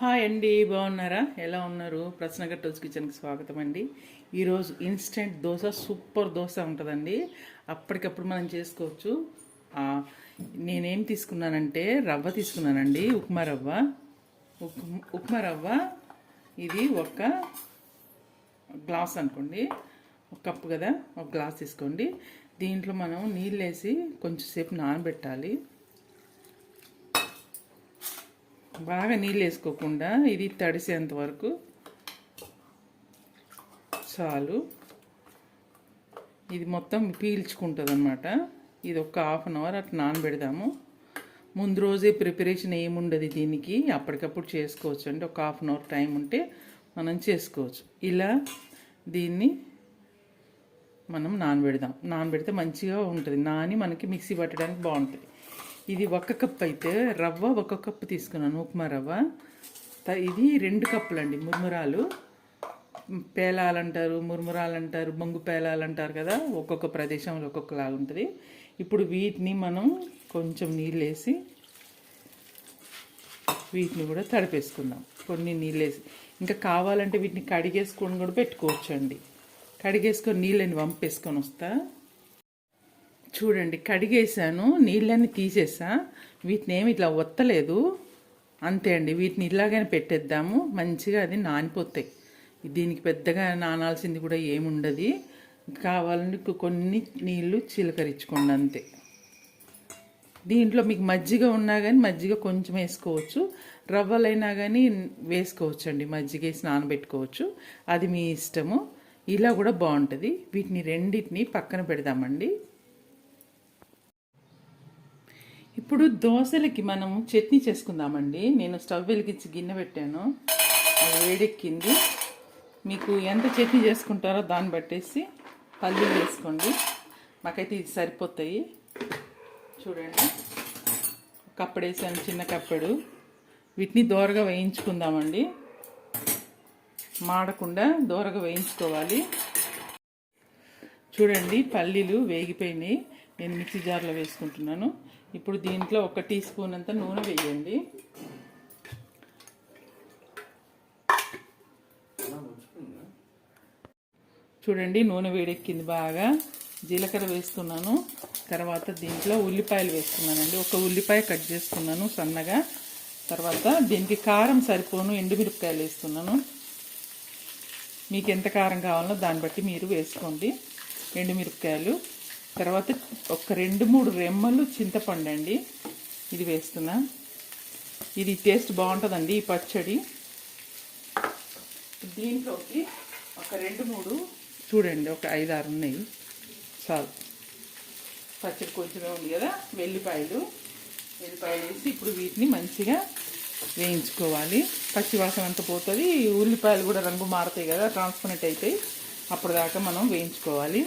Hi అండి బాగున్నారా? ఎలా ఉన్నారు? ప్రశ్నగట్ టోస్ కిచెన్కి స్వాగతం అండి. ఈరోజు ఇన్స్టెంట్ దోశ సూపర్ దోశ ఉంటుందండి. అప్పటికప్పుడు మనం చేసుకోవచ్చు. నేనేం తీసుకున్నానంటే రవ్వ తీసుకున్నానండి ఉప్మా రవ్వ. ఉప్ ఉప్మా రవ్వ ఇది ఒక గ్లాస్ అనుకోండి. ఒక కప్పు కదా ఒక గ్లాస్ తీసుకోండి. దీంట్లో మనం నీళ్ళు వేసి కొంచెంసేపు నానబెట్టాలి. బాగా నీళ్ళు వేసుకోకుండా ఇది తడిసేంత వరకు చాలు. ఇది మొత్తం పీల్చుకుంటుంది అనమాట ఇది ఒక హాఫ్ అన్ అవర్ అట్లా నానబెడదాము. ముందు రోజే ప్రిపరేషన్ ఏముండదు దీనికి. అప్పటికప్పుడు చేసుకోవచ్చు. అంటే ఒక హాఫ్ అన్ అవర్ టైం ఉంటే మనం చేసుకోవచ్చు. ఇలా దీన్ని మనం నానబెడదాం. నానబెడితే మంచిగా ఉంటుంది. నాని మనకి మిక్సీ పట్టడానికి బాగుంటుంది ఇది ఒక కప్ అయితే రవ్వ ఒక కప్పు తీసుకున్నాను ఉప్మా రవ్వ. ఇది రెండు కప్పులు అండి ముర్మురాలు. పేలాలంటారు అంటారు అంటారు బొంగు పేలాలు అంటారు కదా ఒక్కొక్క ప్రదేశంలో ఒక్కొక్కలాగా ఉంటుంది. ఇప్పుడు వీటిని మనం కొంచెం నీళ్ళు వేసి వీటిని కూడా తడిపేసుకుందాం. కొన్ని నీళ్ళు వేసి ఇంకా కావాలంటే వీటిని కడిగేసుకొని కూడా పెట్టుకోవచ్చు అండి కడిగేసుకొని నీళ్ళని వంపేసుకొని వస్తా. చూడండి కడిగేసాను నీళ్ళని తీసేసా. వీటిని ఏమి ఇట్లా ఒత్తలేదు. అంతే అండి వీటిని ఇలాగైనా పెట్టేద్దాము. మంచిగా అది నానిపోతాయి. దీనికి పెద్దగా నానాల్సింది కూడా ఏముండదు. కావాలంటే కొన్ని నీళ్ళు చిలకరించుకోండి అంతే. దీంట్లో మీకు మజ్జిగ ఉన్నా కానీ మజ్జిగ కొంచెం వేసుకోవచ్చు. రవ్వలైనా కానీ వేసుకోవచ్చు అండి మజ్జిగ వేసి నానబెట్టుకోవచ్చు. అది మీ ఇష్టము. ఇలా కూడా బాగుంటుంది. వీటిని రెండింటిని పక్కన పెడదామండి. ఇప్పుడు దోశలకి మనం చట్నీ చేసుకుందామండి. నేను స్టవ్ వెలిగించి గిన్నె పెట్టాను. అది వేడెక్కింది. మీకు ఎంత చట్నీ చేసుకుంటారో దాన్ని బట్టేసి పల్లీలు వేసుకోండి. మాకైతే ఇది సరిపోతాయి. చూడండి. కప్పుడు వేసాను చిన్న కప్పెడు. వీటిని దోరగా వేయించుకుందామండి. మాడకుండా దోరగా వేయించుకోవాలి. చూడండి పల్లీలు వేగిపోయినాయి. నేను మిక్సీ జార్లో వేసుకుంటున్నాను. ఇప్పుడు దీంట్లో ఒక టీ స్పూన్ అంత నూనె వేయండి. చూడండి నూనె వేడెక్కింది బాగా. జీలకర్ర వేస్తున్నాను. తర్వాత దీంట్లో ఉల్లిపాయలు వేస్తున్నానండి. ఒక ఉల్లిపాయ కట్ చేసుకున్నాను సన్నగా. తర్వాత దీనికి కారం సరిపోను ఎండుమిరపకాయలు వేస్తున్నాను. మీకు ఎంత కారం కావాలో దాన్ని బట్టి మీరు వేసుకోండి. ఎండుమిరపకాయలు. తర్వాత ఒక రెండు మూడు రెమ్మలు చింతపండు అండి. ఇది వేస్తున్నా. ఇది టేస్ట్ బాగుంటుందండి ఈ పచ్చడి. దీంట్లోకి ఒక రెండు మూడు చూడండి ఒక ఐదు ఆరు ఉన్నాయి. చాలు. పచ్చడి కొంచెమే ఉంది కదా వెల్లిపాయలు. వెల్లిపాయలు వేసి ఇప్పుడు వీటిని మంచిగా వేయించుకోవాలి. పచ్చివాసన అంతా పోతుంది. ఉల్లిపాయలు కూడా రంగు మారుతాయి కదా ట్రాన్స్పరెంట్ అవుతాయి అప్పటిదాకా మనం వేయించుకోవాలి.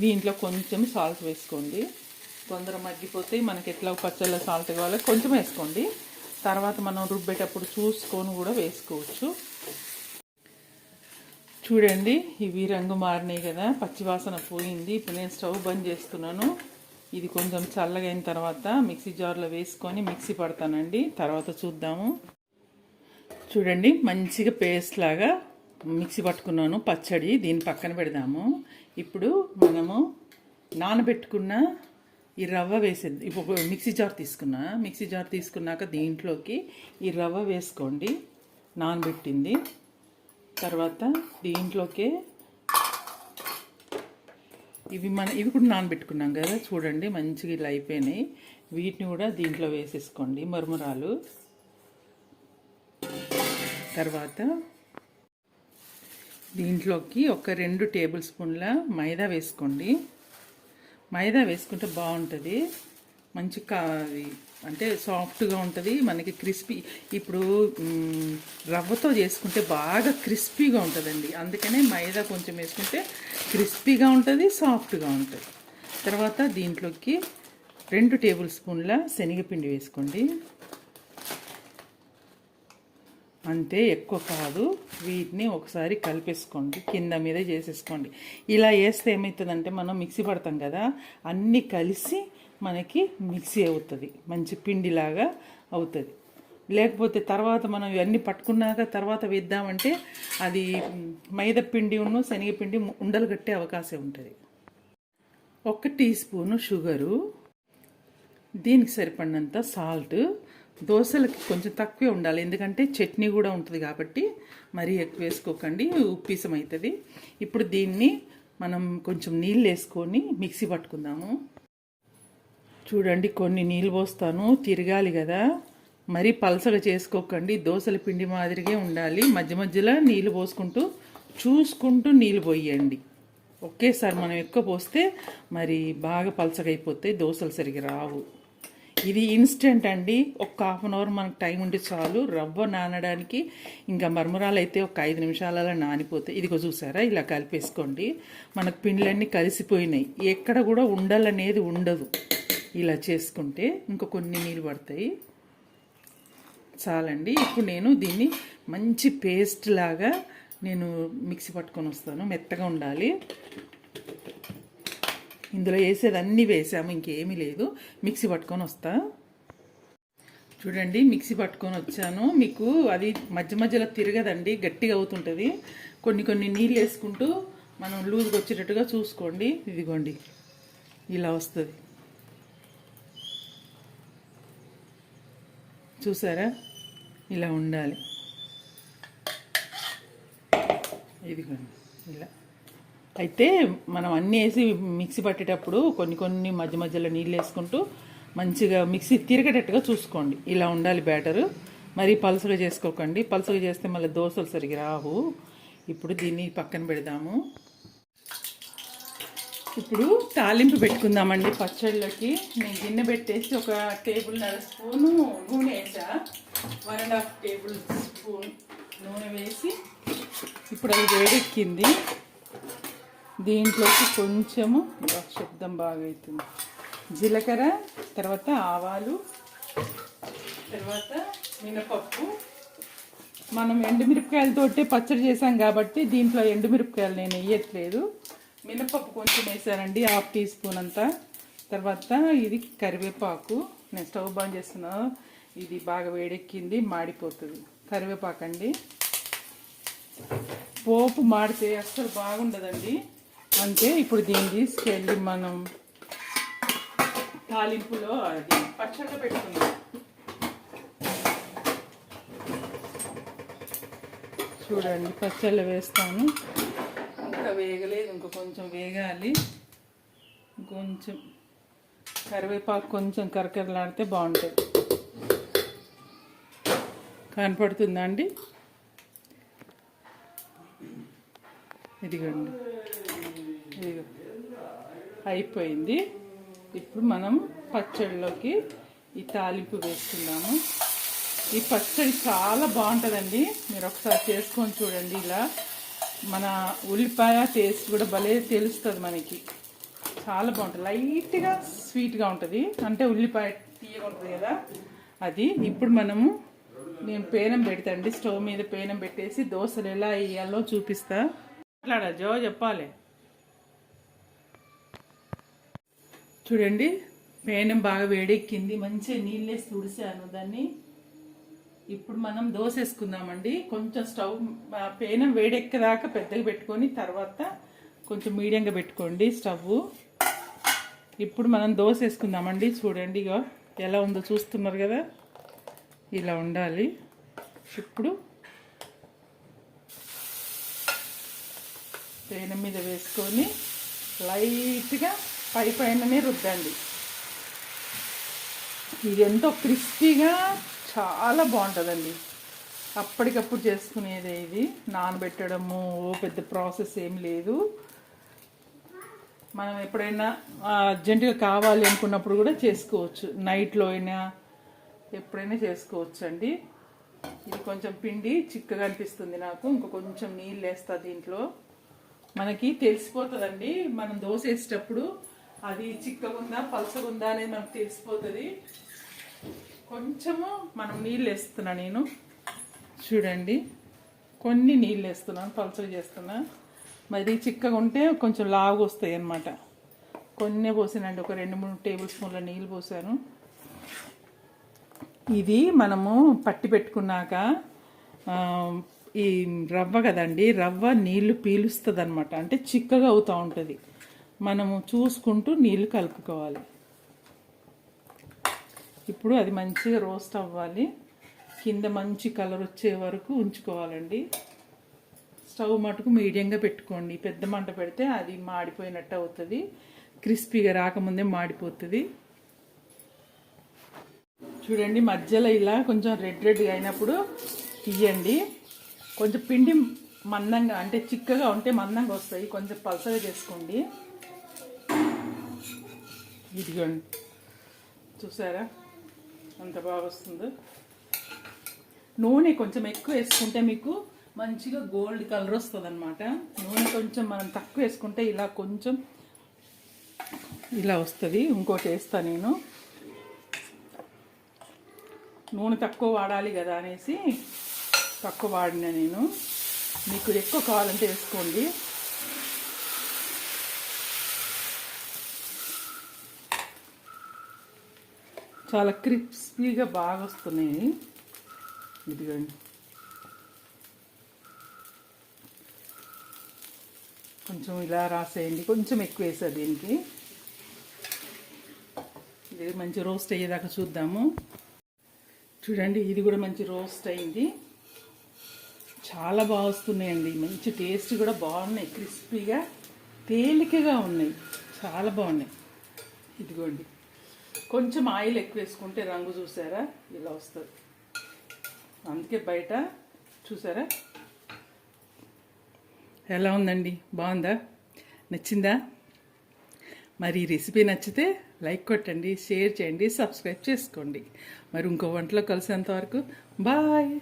దీంట్లో కొంచెం సాల్ట్ వేసుకోండి. తొందర మగ్గిపోతే మనకి ఎట్లా పచ్చళ్ళ సాల్ట్ కావాలో కొంచెం వేసుకోండి. తర్వాత మనం రుబ్బేటప్పుడు చూసుకొని కూడా వేసుకోవచ్చు. చూడండి ఇవి రంగు మారినాయి కదా పచ్చివాసన పోయింది. ఇప్పుడు నేను స్టవ్ బంద్ చేస్తున్నాను. ఇది కొంచెం చల్లగా అయిన తర్వాత మిక్సీ జార్లో వేసుకొని మిక్సీ పడతానండి. తర్వాత చూద్దాము. చూడండి మంచిగా పేస్ట్ లాగా మిక్సీ పట్టుకున్నాను పచ్చడి. దీన్ని పక్కన పెడదాము. ఇప్పుడు మనము నానబెట్టుకున్న ఈ రవ్వ వేసేది. ఇప్పుడు మిక్సీ జార్ తీసుకున్నా. మిక్సీ జార్ తీసుకున్నాక దీంట్లోకి ఈ రవ్వ వేసుకోండి. నానబెట్టింది. తర్వాత దీంట్లోకే ఇవి మన ఇవి కూడా నానబెట్టుకున్నాం కదా. చూడండి మంచిగా ఇలా అయిపోయినాయి. వీటిని కూడా దీంట్లో వేసేసుకోండి. మరుమరాలు. తర్వాత దీంట్లోకి ఒక రెండు టేబుల్ స్పూన్ల మైదా వేసుకోండి. మైదా వేసుకుంటే బాగుంటుంది. మంచి కా అది అంటే సాఫ్ట్గా ఉంటుంది. మనకి క్రిస్పీ ఇప్పుడు రవ్వతో చేసుకుంటే బాగా క్రిస్పీగా ఉంటుందండి. అందుకనే మైదా కొంచెం వేసుకుంటే క్రిస్పీగా ఉంటుంది సాఫ్ట్గా ఉంటుంది. తర్వాత దీంట్లోకి రెండు టేబుల్ స్పూన్ల శనగపిండి వేసుకోండి. అంతే ఎక్కువ కాదు. వీటిని ఒకసారి కలిపేసుకోండి. కింద మీద చేసేసుకోండి. ఇలా వేస్తే ఏమవుతుందంటే మనం మిక్సీ పడతాం కదా అన్నీ కలిసి మనకి మిక్సీ అవుతుంది. మంచి పిండిలాగా అవుతుంది. లేకపోతే తర్వాత మనం ఇవన్నీ పట్టుకున్నాక తర్వాత వేద్దామంటే అది మైదా పిండి ఉన్న శనగపిండి ఉండలు కట్టే అవకాశం ఉంటుంది. ఒక టీ స్పూను షుగరు దీనికి సరిపడినంత సాల్ట్ దోశలకి కొంచెం తక్కువే ఉండాలి. ఎందుకంటే చట్నీ కూడా ఉంటుంది కాబట్టి మరీ ఎక్కువ వేసుకోకండి ఉప్పీసం అవుతుంది ఇప్పుడు దీన్ని మనం కొంచెం నీళ్ళు వేసుకొని మిక్సీ పట్టుకుందాము. చూడండి కొన్ని నీళ్ళు పోస్తాను. తిరగాలి కదా. మరీ పలసగా చేసుకోకండి. దోశల పిండి మాదిరిగే ఉండాలి. మధ్య మధ్యలో నీళ్ళు పోసుకుంటూ చూసుకుంటూ నీళ్ళు పోయండి. ఒకేసారి మనం ఎక్కువ పోస్తే మరి బాగా పలసగా అయిపోతాయి. దోశలు సరిగ్గా రావు. ఇది ఇన్స్టెంట్ అండి. ఒక హాఫ్ అన్ అవర్ మనకు టైం ఉంటే చాలు. రవ్వ నానడానికి ఇంకా మర్మరాలు అయితే ఒక ఐదు నిమిషాలలో నానిపోతాయి. ఇదిగో చూసారా? ఇలా కలిపేసుకోండి. మనకు పిండ్లన్నీ కలిసిపోయినాయి. ఎక్కడ కూడా ఉండాలనేది ఉండదు. ఇలా చేసుకుంటే ఇంకా కొన్ని నీళ్ళు పడతాయి. చాలండి. ఇప్పుడు నేను దీన్ని మంచి పేస్ట్ లాగా నేను మిక్సీ పట్టుకొని వస్తాను. మెత్తగా ఉండాలి. ఇందులో వేసేది అన్నీ వేసాము ఇంకేమీ లేదు. మిక్సీ పట్టుకొని వస్తా. చూడండి మిక్సీ పట్టుకొని వచ్చాను. మీకు అది మధ్య మధ్యలో తిరగదండి గట్టిగా అవుతుంటుంది. కొన్ని కొన్ని నీళ్ళు వేసుకుంటూ మనం లూజ్గా వచ్చేటట్టుగా చూసుకోండి. ఇదిగోండి ఇలా వస్తుంది. చూసారా? ఇలా ఉండాలి. ఇదిగోండి ఇలా. అయితే మనం అన్నీ వేసి మిక్సీ పట్టేటప్పుడు కొన్ని కొన్ని మధ్య మధ్యలో నీళ్ళు వేసుకుంటూ మంచిగా మిక్సీ తిరిగేటట్టుగా చూసుకోండి. ఇలా ఉండాలి బ్యాటరు. మరి పలుసగా చేసుకోకండి. పలుసగా చేస్తే మళ్ళీ దోశలు సరిగి రావు. ఇప్పుడు దీన్ని పక్కన పెడదాము. ఇప్పుడు తాలింపు పెట్టుకుందామండి పచ్చళ్ళకి. నేను గిన్నె పెట్టేసి ఒక టేబుల్ నర స్పూను నూనె వేసా. One and half tablespoon నూనె వేసి ఇప్పుడు అది వేడెక్కింది. దీంట్లోకి కొంచెము శబ్దం బాగా అవుతుంది జీలకర్ర తర్వాత ఆవాలు తర్వాత మినపప్పు. మనం ఎండుమిరపకాయలతోటే పచ్చడి చేసాం కాబట్టి దీంట్లో ఎండుమిరపకాయలు నేను వేయట్లేదు. మినపప్పు కొంచెం వేసానండి హాఫ్ టీ స్పూన్ అంతా. తర్వాత ఇది కరివేపాకు. నేను స్టవ్ బంద్ చేస్తున్నా. ఇది బాగా వేడెక్కింది మాడిపోతుంది. కరివేపాకు అండి పోపు మాడితే అస్సలు బాగుండదండి. అంటే ఇప్పుడు దీన్ని తీసుకెళ్ళి మనం తాలింపులో అది పచ్చడి పెట్టుకుందాం. చూడండి పచ్చళ్ళు వేస్తాను. ఇంకా వేగలేదు ఇంకా కొంచెం వేగాలి. కొంచెం కరివేపాకు కొంచెం కరకరలాడితే బాగుంటుంది. కనపడుతుందా అండి? అయిపోయింది. ఇప్పుడు మనం పచ్చడిలోకి ఈ తాలింపు వేసుకుందాము. ఈ పచ్చడి చాలా బాగుంటుందండి. మీరు ఒకసారి చేసుకొని చూడండి ఇలా. మన ఉల్లిపాయ టేస్ట్ కూడా భలే తెలుస్తుంది మనకి. చాలా బాగుంటుంది. లైట్గా స్వీట్గా ఉంటుంది. అంటే ఉల్లిపాయ తీయగా ఉంటుంది కదా. అది ఇప్పుడు మనము నేను పేనం పెడతాండి స్టవ్ మీద పేనం పెట్టేసి దోశలు ఎలా వేయాలో చూపిస్తా. మాట్లాడా జో చెప్పాలి. చూడండి పేనం బాగా వేడెక్కింది మంచిగా నీళ్ళు వేసి తుడిసాను దాన్ని ఇప్పుడు మనం దోశ వేసుకుందామండి కొంచెం స్టవ్ పేనం వేడెక్కదాకా పెద్దగా పెట్టుకొని తర్వాత కొంచెం మీడియంగా పెట్టుకోండి స్టవ్. ఇప్పుడు మనం దోశ వేసుకుందామండి చూడండి ఇగో ఎలా ఉందో చూస్తున్నారు కదా? ఇలా ఉండాలి. ఇప్పుడు పేనం మీద వేసుకొని లైట్గా పై పైననే రుద్దండి. ఇది ఎంతో క్రిస్పీగా చాలా బాగుంటుందండి. అప్పటికప్పుడు చేసుకునేదే ఇది. నానబెట్టడము ఓ పెద్ద ప్రాసెస్ ఏం లేదు. మనం ఎప్పుడైనా అర్జెంటుగా కావాలి అనుకున్నప్పుడు కూడా చేసుకోవచ్చు. నైట్లో అయినా ఎప్పుడైనా చేసుకోవచ్చు అండి ఇది కొంచెం పిండి చిక్కగా అనిపిస్తుంది నాకు. ఇంక కొంచెం నీళ్ళు వేస్తా దీంట్లో. మనకి తెలిసిపోతుందండి. మనం దోశ వేసేటప్పుడు అది చిక్కగా ఉందా ఉందా అనేది మనకు తెలిసిపోతుంది. కొంచెము మనం నీళ్ళు వేస్తున్నా నేను. చూడండి. కొన్ని నీళ్ళు వేస్తున్నాను పలుసగా చేస్తున్నా. మరి చిక్కగా ఉంటే కొంచెం లావుగా వస్తాయి అన్నమాట. కొన్ని పోసానండి ఒక రెండు మూడు టేబుల్ స్పూన్ల నీళ్ళు పోసాను. ఇది మనము పట్టి పెట్టుకున్నాక ఈ రవ్వ కదండి రవ్వ నీళ్ళు పీలుస్తుంది అనమాట అంటే చిక్కగా అవుతూ ఉంటుంది. మనము చూసుకుంటూ నీళ్ళు కలుపుకోవాలి. ఇప్పుడు అది మంచిగా రోస్ట్ అవ్వాలి. కింద మంచి కలర్ వచ్చే వరకు ఉంచుకోవాలండి. స్టవ్ మటుకు మీడియంగా పెట్టుకోండి. పెద్ద మంట పెడితే అది మాడిపోయినట్టు అవుతుంది. క్రిస్పీగా రాకముందే మాడిపోతుంది. చూడండి మధ్యలో ఇలా కొంచెం రెడ్ రెడ్గా అయినప్పుడు తీయండి. కొంచెం పిండి మందంగా అంటే చిక్కగా ఉంటే మందంగా వస్తాయి. కొంచెం పలసగా చేసుకోండి. ఇదిగోండి. చూసారా? అంత బాగా వస్తుందో. నూనె కొంచెం ఎక్కువ వేసుకుంటే మీకు మంచిగా గోల్డ్ కలర్ వస్తుంది అనమాట నూనె కొంచెం మనం తక్కువ వేసుకుంటే ఇలా కొంచెం ఇలా వస్తుంది. ఇంకోటి వేస్తా నేను. నూనె తక్కువ వాడాలి కదా అనేసి తక్కువ వాడిన నేను. మీకు ఎక్కువ కావాలంటే వేసుకోండి. చాలా క్రిస్పీగా బాగా వస్తున్నాయి. ఇదిగోండి. కొంచెం ఇలా రాసేయండి. కొంచెం ఎక్కువ వేసారు దీనికి. ఇది మంచి రోస్ట్ అయ్యేదాకా చూద్దాము. చూడండి ఇది కూడా మంచి రోస్ట్ అయింది. చాలా బాగా వస్తున్నాయండి. మంచి టేస్ట్ కూడా బాగున్నాయి. క్రిస్పీగా తేలికగా ఉన్నాయి. చాలా బాగున్నాయి. ఇదిగోండి. కొంచెం ఆయిల్ ఎక్కువ వేసుకుంటే రంగు చూసారా? ఇలా వస్తుంది. అందుకే బయట చూసారా? ఎలా ఉందండి? బాగుందా? నచ్చిందా? మరి ఈ రెసిపీ నచ్చితే లైక్ కొట్టండి షేర్ చేయండి సబ్స్క్రైబ్ చేసుకోండి. మరి ఇంకో వంటలో కలిసేంత వరకు బాయ్!